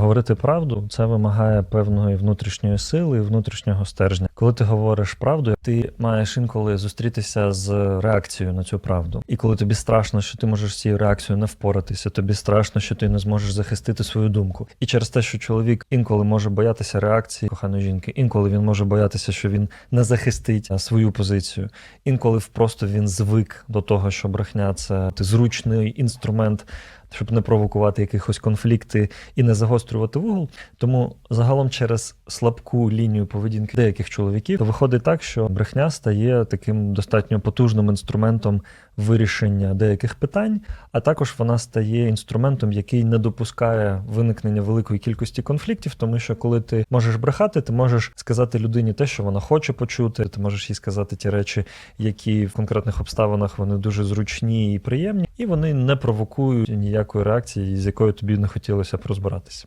Говорити правду це вимагає певної внутрішньої сили, і внутрішнього стержня. Коли ти говориш правду, ти маєш інколи зустрітися з реакцією на цю правду. І коли тобі страшно, що ти можеш з цією реакцією не впоратися, тобі страшно, що ти не зможеш захистити свою думку. І через те, що чоловік інколи може боятися реакції коханої жінки, інколи він може боятися, що він не захистить свою позицію. Інколи просто він звик до того, що брехня це зручний інструмент. Щоб не провокувати якихось конфлікти і не загострювати вугол. Тому загалом через слабку лінію поведінки деяких чоловіків виходить так, що брехня стає таким достатньо потужним інструментом вирішення деяких питань, а також вона стає інструментом, який не допускає виникнення великої кількості конфліктів, тому що коли ти можеш брехати, ти можеш сказати людині те, що вона хоче почути. Ти можеш їй сказати ті речі, які в конкретних обставинах вони дуже зручні і приємні, і вони не провокують ніякої реакції, з якою тобі не хотілося б розбиратися.